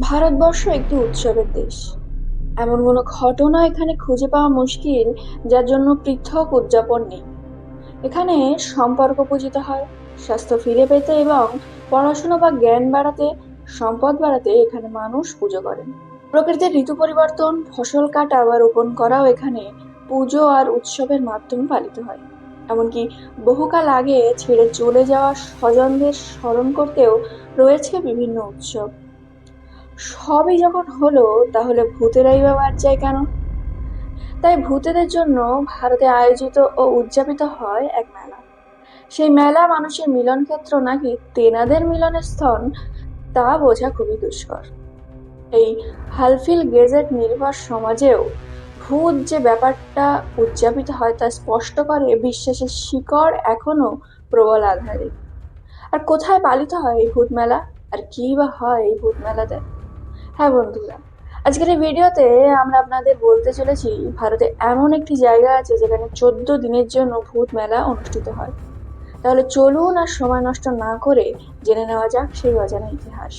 ভারতবর্ষ একটি উৎসবের দেশ। এমন কোনো ঘটনা এখানে খুঁজে পাওয়া মুশকিল, যার জন্য পৃথক উদযাপন নেই। এখানে সম্পর্ক পূজিত হয়, স্বাস্থ্য ফিরে পেতে এবং পড়াশোনা বা জ্ঞান বাড়াতে, সম্পদ বাড়াতে এখানে মানুষ পুজো করেন। প্রকৃতির ঋতু পরিবর্তন, ফসল কাটা বা রোপণ করাও এখানে পুজো আর উৎসবের মাধ্যমে পালিত হয়। এমনকি বহুকাল আগে ছেড়ে চলে যাওয়া স্বজনদের স্মরণ করতেও রয়েছে বিভিন্ন উৎসব। সবই যখন হলো, তাহলে ভূতেরাই বা বাদ যায় কেন? তাই ভূতেদের জন্য ভারতে আয়োজিত ও উদযাপিত হয় এক মেলা। সেই মেলা মানুষের মিলন ক্ষেত্র নাকি তেনাদের মিলনের স্থান, তা বোঝা খুবই দুষ্কর। এই হালফিল গেজেট নির্ভর সমাজেও ভূত যে ব্যাপারটা উদযাপিত হয় তা স্পষ্ট করে বিশ্বাসের শিকড় এখনও প্রবল আধারে। আর কোথায় পালিত হয় এই ভূত মেলা? আর কি বা হয় এই ভূত মেলাতে? হ্যাঁ বন্ধুরা, আজকের এই ভিডিওতে আমরা আপনাদের বলতে চলেছি, ভারতে এমন একটি জায়গা আছে যেখানে চোদ্দ দিনের জন্য ভূত মেলা অনুষ্ঠিত হয়। তাহলে চলুন আর সময় নষ্ট না করে জেনে নেওয়া যাক সেই অজানা ইতিহাস।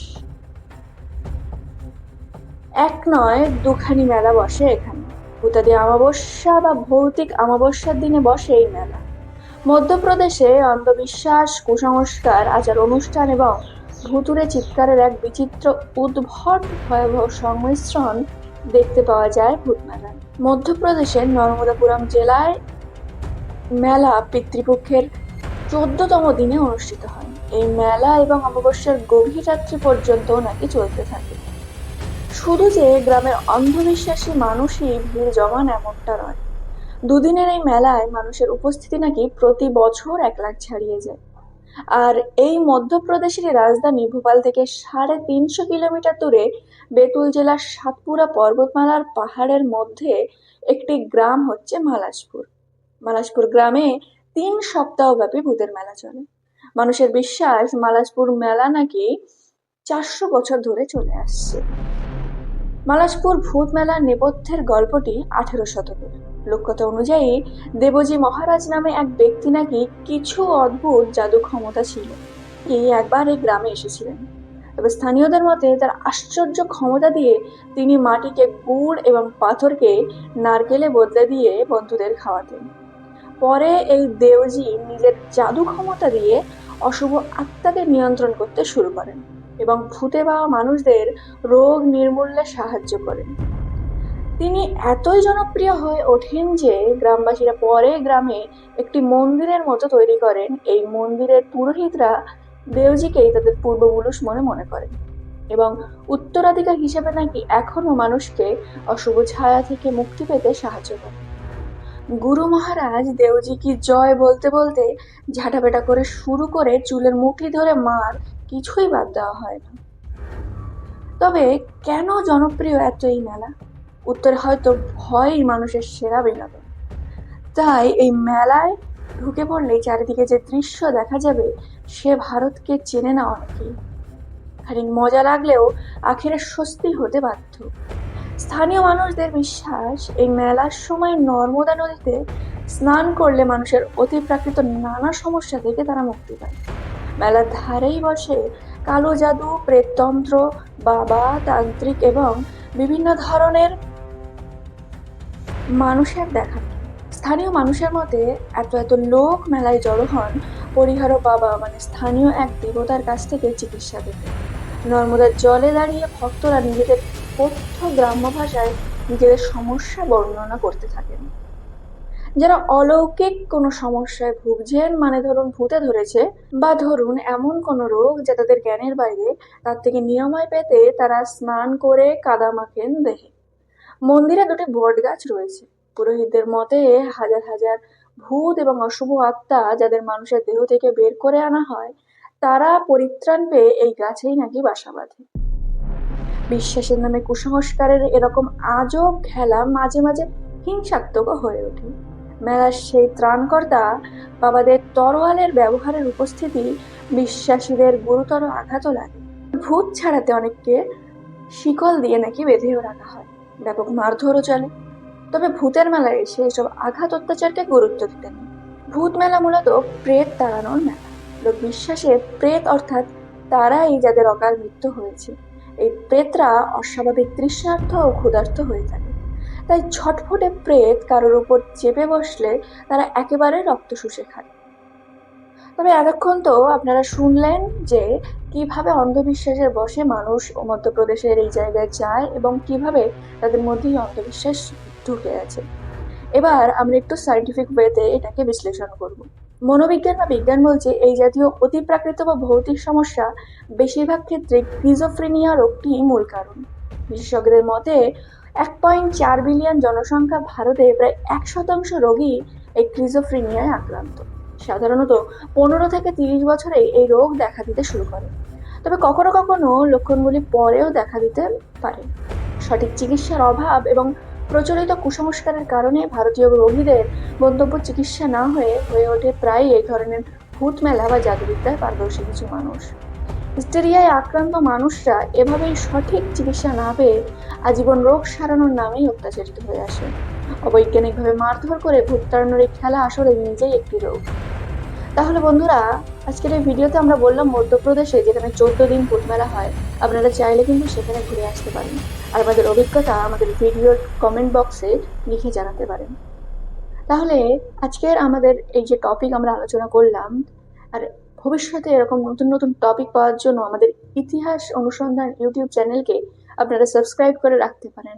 এক নয়, দুখানি মেলা বসে এখানে। ভূতাদি অমাবস্যা বা ভৌতিক অমাবস্যার দিনে বসে এই মেলা। মধ্যপ্রদেশে অন্ধবিশ্বাস, কুসংস্কার আচার অনুষ্ঠান এবং ভুতুরে চিৎকারের এক বিচিত্র উদ্ভট ভয়াবহ সংমিশ্রণ দেখতে পাওয়া যায় ভূতমেলায় মধ্যপ্রদেশের নর্মদাপুরম জেলায় মেলা পিতৃপক্ষের চোদ্দতম দিনে অনুষ্ঠিত হয়। এই মেলা এবং অমাবস্যার গভীর রাত্রি পর্যন্ত নাকি চলতে থাকে। শুধু যে গ্রামের অন্ধবিশ্বাসী মানুষই ভিড় জমান এমনটা নয়। দুদিনের এই মেলায় মানুষের উপস্থিতি নাকি প্রতি বছর এক লাখ ছাড়িয়ে যায়। আর এই মধ্যপ্রদেশের রাজধানী ভোপাল থেকে সাড়ে তিনশো কিলোমিটার দূরে বেতুল জেলার সাতপুরা পর্বতমালার পাহাড়ের মধ্যে একটি গ্রাম হচ্ছে মালাসপুর। মালাসপুর গ্রামে তিন সপ্তাহব্যাপী ভূতের মেলা চলে। মানুষের বিশ্বাস, মালাসপুর মেলা নাকি চারশো বছর ধরে চলে আসছে। মালাসপুর ভূত মেলার নেপথ্যের গল্পটি আঠেরো শতকের। লোককথা অনুযায়ী দেবজি মহারাজ নামে এক ব্যক্তি নাকি কিছু অদ্ভুত জাদু ক্ষমতা ছিল। তিনি একবার এই গ্রামে এসেছিলেন। তবে স্থানীয়দের মতে তার আশ্চর্য ক্ষমতা দিয়ে তিনি মাটিকে গুড় এবং পাথরকে নারকেলে বদলে দিয়ে বন্ধুদের খাওয়াতেন। পরে এই দেওজি নিজের জাদু ক্ষমতা দিয়ে অশুভ আত্মাকে নিয়ন্ত্রণ করতে শুরু করেন এবং ভূতে পাওয়া মানুষদের রোগ নির্মূলে সাহায্য করেন। তিনি এতই জনপ্রিয় হয়ে ওঠেন যে গ্রামবাসীরা পরে গ্রামে একটি মন্দিরের মতো তৈরি করেন। এই মন্দিরের পুরোহিতরা দেওজিকেই তাদের পূর্বপুরুষ মনে মনে করেন এবং উত্তরাধিকার হিসেবে নাকি এখনও মানুষকে অশুভ ছায়া থেকে মুক্তি পেতে সাহায্য করে গুরু মহারাজ দেওজি কি জয় বলতে বলতে ঝাঁটাপেটা করে শুরু করে চুলের মুঠি ধরে মার কিছুই বাদ দেওয়া হয় না। তবে কেন জনপ্রিয় এত এই মেলা? উত্তরে হয়তো ভয়ই মানুষের সেরা বিনোদন। তাই এই মেলায় ঢুকে পড়লেই চারিদিকে যে দৃশ্য দেখা যাবে, সে ভারতকে চেনে না অনেকেই। খানিক মজা লাগলেও আখেরে স্বস্তি হতে বাধ্য। স্থানীয় মানুষদের বিশ্বাস, এই মেলার সময় নর্মদা নদীতে স্নান করলে মানুষের অতিপ্রাকৃত নানা সমস্যা থেকে তারা মুক্তি পায়। মেলার ধারেই বসে কালো জাদু, প্রেততন্ত্র, বাবা, তান্ত্রিক এবং বিভিন্ন ধরনের মানুষের দেখা। স্থানীয় মানুষের মতে, এত এত লোক মেলায় জড়ো হন পরিহার বাবা মানে স্থানীয় এক দেবতার কাছ থেকে চিকিৎসা পেতে। নর্মদার জলে দাঁড়িয়ে ভক্তরা নিজেদের কথ্য গ্রাম্য ভাষায় নিজেদের সমস্যা বর্ণনা করতে থাকেন। যারা অলৌকিক কোনো সমস্যায় ভুগছেন মানে ধরুন ভূতে ধরেছে, বা ধরুন এমন কোনো রোগ যা তাদের জ্ঞানের বাইরে, তার থেকে নিরাময় পেতে তারা স্নান করে কাদা মাখেন দেহে। মন্দিরে দুটি বট গাছ রয়েছে। পুরোহিতদের মতে, হাজার হাজার ভূত এবং অশুভ আত্মা যাদের মানুষের দেহ থেকে বের করে আনা হয়, তারা পরিত্রাণ পেয়ে এই গাছেই নাকি বাসা বাঁধে। বিশ্বাসের নামে কুসংস্কারের এরকম আজব খেলা মাঝে মাঝে হিংসাত্মক হয়ে ওঠে। মেলার সেই ত্রাণকর্তা বাবাদের তরোয়ালের ব্যবহারের উপস্থিতি বিশ্বাসীদের গুরুতর আঘাতও লাগে। ভূত ছাড়াতে অনেককে শিকল দিয়ে নাকি বেঁধেও রাখা হয়। ব্যাপক মারধরও চলে। তবে ভূতের মেলায় এসে এসব আঘাত অত্যাচারকে গুরুত্ব দিতেন ভূত মেলা মূলত প্রেত তাড়ানোর মেলা। লোক বিশ্বাসে প্রেত অর্থাৎ তারাই যাদের অকাল মৃত্যু হয়েছে। এই প্রেতরা অস্বাভাবিক তৃষ্ণার্থ ও ক্ষুধার্ত হয়ে থাকে। তাই ছটফটে প্রেত কারোর উপর চেপে বসলে তারা একেবারে রক্ত শুষে খায়। তবে এতক্ষণ তো আপনারা শুনলেন যে কীভাবে অন্ধবিশ্বাসের বসে মানুষ মধ্যপ্রদেশের এই জায়গায় যায় এবং কীভাবে তাদের মধ্যেই অন্ধবিশ্বাস ঢুকে আছে। এবার আমরা একটু সাইন্টিফিক ওয়েতে এটাকে বিশ্লেষণ করব। মনোবিজ্ঞান বা বিজ্ঞান বলছে এই জাতীয় অতিপ্রাকৃত বা ভৌতিক সমস্যা বেশিরভাগ ক্ষেত্রে ক্রিজোফ্রেনিয়া রোগটি মূল কারণ। বিশেষজ্ঞদের মতে এক পয়েন্ট চার বিলিয়ন জনসংখ্যা ভারতে প্রায় এক শতাংশ রোগী এই ক্রিজোফ্রেনিয়ায় আক্রান্ত। সাধারণত পনেরো থেকে তিরিশ বছরে এই রোগ দেখা দিতে শুরু করে। তবে কখনো কখনো লক্ষণগুলি পরেও দেখা দিতে পারে। সঠিক চিকিৎসার অভাব এবং প্রচলিত কুসংস্কারের কারণে ভারতীয় রোগীদের গন্তব্য চিকিৎসা না হয়ে হয়ে ওঠে প্রায় এই ধরনের ভূত মেলা বা জাদুবিদ্যায় পারদর্শী কিছু মানুষ। হিস্টেরিয়ায় আক্রান্ত মানুষরা এভাবেই সঠিক চিকিৎসা না পেয়ে আজীবন রোগ সারানোর নামেই অত্যাচারিত হয়ে আসে। অবৈজ্ঞানিকভাবে মারধর করে ভূত তাড়ানোর এই খেলা আসলে নিজেই একটি রোগ। তাহলে বন্ধুরা, আজকের এই ভিডিওতে আমরা বললাম মধ্যপ্রদেশে, যেখানে চোদ্দ দিন ভূতমেলা হয়, আপনারা চাইলে কিন্তু সেখানে ঘুরে আসতে পারেন। আর আমাদের অভিজ্ঞতা আমাদের ভিডিওর কমেন্ট বক্সে লিখে জানাতে পারেন। তাহলে আজকের আমাদের এই যে টপিক আমরা আলোচনা করলাম, আর ভবিষ্যতে এরকম নতুন নতুন টপিক পাওয়ার জন্য আমাদের ইতিহাস অনুসন্ধান ইউটিউব চ্যানেলকে আপনারা সাবস্ক্রাইব করে রাখতে পারেন।